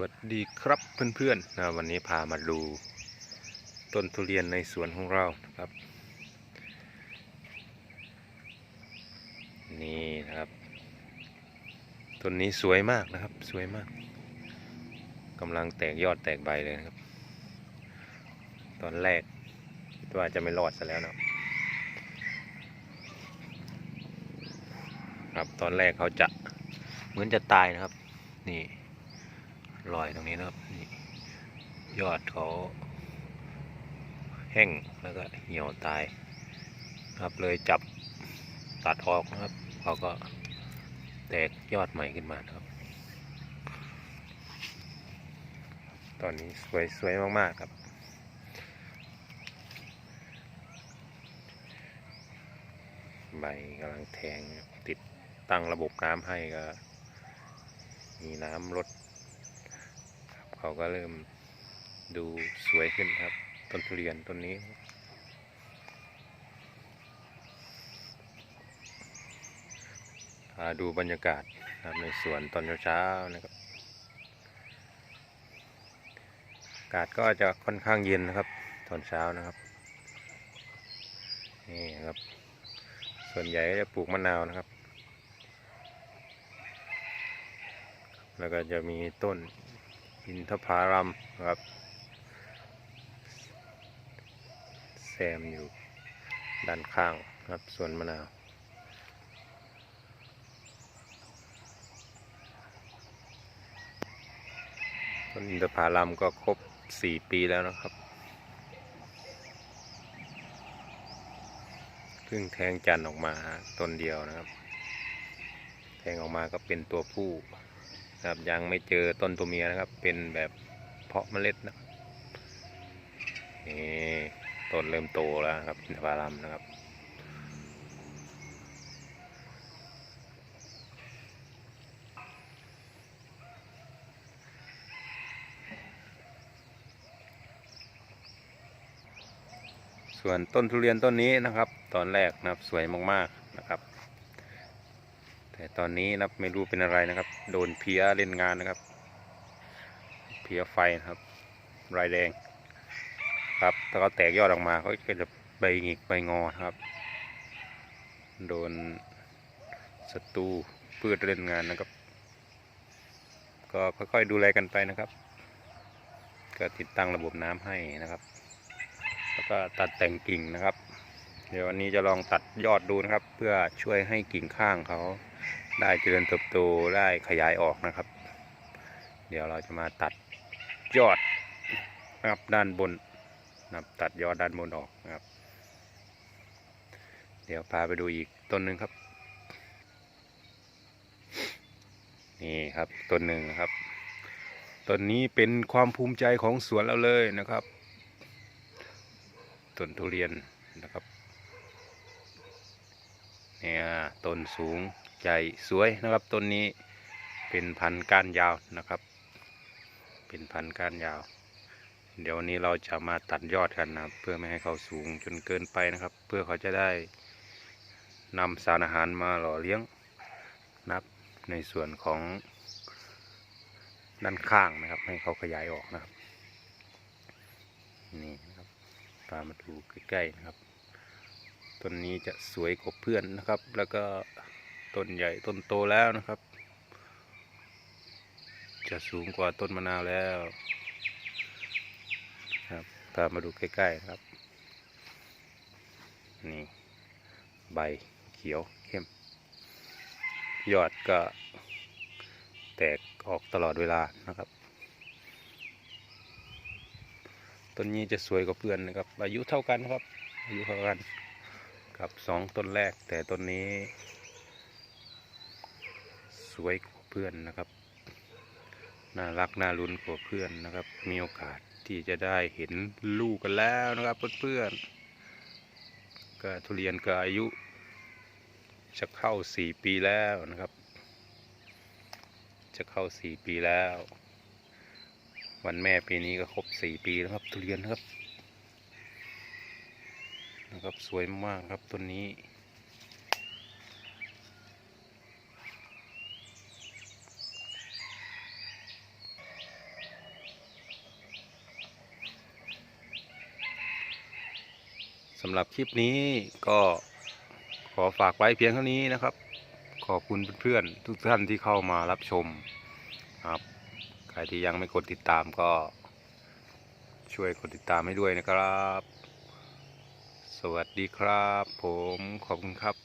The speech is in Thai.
วัสดีครับเพื่อนๆนะวันนี้พามาดูต้นทุเรียนในสวนของเรานะครับ นี่นะครับต้นนี้สวยมากนะครับสวยมากกำลังแตกยอดแตกใบเลยนะครับ ตอนแรกคิดว่าจะไม่รอดซะแล้วนะครับครับตอนแรกเขาจะเหมือนจะตายนะครับ นี่ รอยตรงนี้นะครับนี่ยอดเขาแห้งแล้วก็เหี่ยวตายครับเลยจับตัดออกนะครับเขาก็แตกยอดใหม่ขึ้นมาครับ ตอนนี้สวยสวยมากๆครับใบกำลังแทงติดตั้งระบบน้ำให้ก็ มีน้ำลด เขาก็เริ่มดูสวยขึ้นครับต้นทุเรียนต้นนี้ พาดูบรรยากาศนะครับในสวนตอนเช้าๆนะครับอากาศก็จะค่อนข้างเย็นนะครับ ตอนเช้านะครับนี่ครับ ส่วนใหญ่ก็จะปลูกมะนาวนะครับ แล้วก็จะมีต้น อินทผารัมนะครับ แซมอยู่ด้านข้างครับสวนมะนาวต้นอินทผารัมก็ครบสี่ปีแล้วนะครับเพิ่งแทงจันออกมาต้นเดียวนะครับ แทงออกมาก็เป็นตัวผู้ นะครับ ยังไม่เจอต้นตัวเมียนะครับ เป็นแบบเพาะเมล็ดนะนี่ต้นเริ่มโตแล้วครับอินทผลัมนะครับส่วนต้นทุเรียนต้นนี้นะครับ ตอนแรกนะครับสวยมากๆนะครับ แต่ตอนนี้นะครับไม่รู้เป็นอะไรนะครับ โดนเพี้ยเล่นงานนะครับ เพี้ยไฟนะครับ รายแดง ครับถ้าเขาแตกยอดออกมาเขาก็จะใบหงิกใบงอครับ โดนศัตรูพืชเล่นงานนะครับ ก็ค่อยๆดูแลกันไปนะครับ ก็ติดตั้งระบบน้ำให้นะครับ แล้วก็ตัดแต่งกิ่งนะครับ เดี๋ยววันนี้จะลองตัดยอดดูนะครับ เพื่อช่วยให้กิ่งข้างเขา ได้เจริญเติบโตได้ขยายออกนะครับ เดี๋ยวเราจะมาตัดยอดนะครับด้านบนนะครับตัดยอดด้านบนออกนะครับ เดี๋ยวพาไปดูอีกต้นหนึ่งครับ นี่ครับต้นหนึ่งครับต้นนี้เป็นความภูมิใจของสวนเราเลยนะครับต้นทุเรียนนะครับเนี่ยต้นสูง ใหญ่สวยนะครับต้นนี้เป็นพันธุ์ก้านยาวนะครับ เป็นพันธุ์ก้านยาว เดี๋ยววันนี้เราจะมาตัดยอดกันนะครับเพื่อไม่ให้เขาสูงจนเกินไปนะครับ เพื่อเขาจะได้นำสารอาหารมาหล่อเลี้ยงนับในส่วนของด้านข้างนะครับ ให้เขาขยายออกนะครับนี่นะครับพามาดูใกล้ๆนะครับต้นนี้จะสวยกว่าเพื่อนนะครับ แล้วก็ ต้นใหญ่ต้นโตแล้วนะครับ จะสูงกว่าต้นมะนาวแล้วครับพามาดูใกล้ๆครับ นี่ใบเขียวเข้ม ยอดก็แตกออกตลอดเวลานะครับ ต้นนี้จะสวยกว่าเพื่อนนะครับ อายุเท่ากันครับ อายุเท่ากันกับสองต้นแรกแต่ต้นนี้ สวยกว่าเพื่อนนะครับ น่ารักน่าลุ้นกว่าเพื่อนนะครับ มีโอกาสที่จะได้เห็นลูกกันแล้วนะครับเพื่อนๆก็ทุเรียนก็อายุ จะเข้าสี่ปีแล้วนะครับ จะเข้าสี่ปีแล้ว วันแม่ปีนี้ก็ครบสี่ปีแล้วครับทุเรียนครับนะครับสวยมากครับต้นนี้ สำหรับคลิปนี้ก็ขอฝากไว้เพียงเท่านี้นะครับ ขอบคุณเพื่อนๆทุกท่านที่เข้ามารับชมครับใครที่ยังไม่กดติดตามก็ช่วยกดติดตามให้ด้วยนะครับ สวัสดีครับ ผมขอบคุณครับ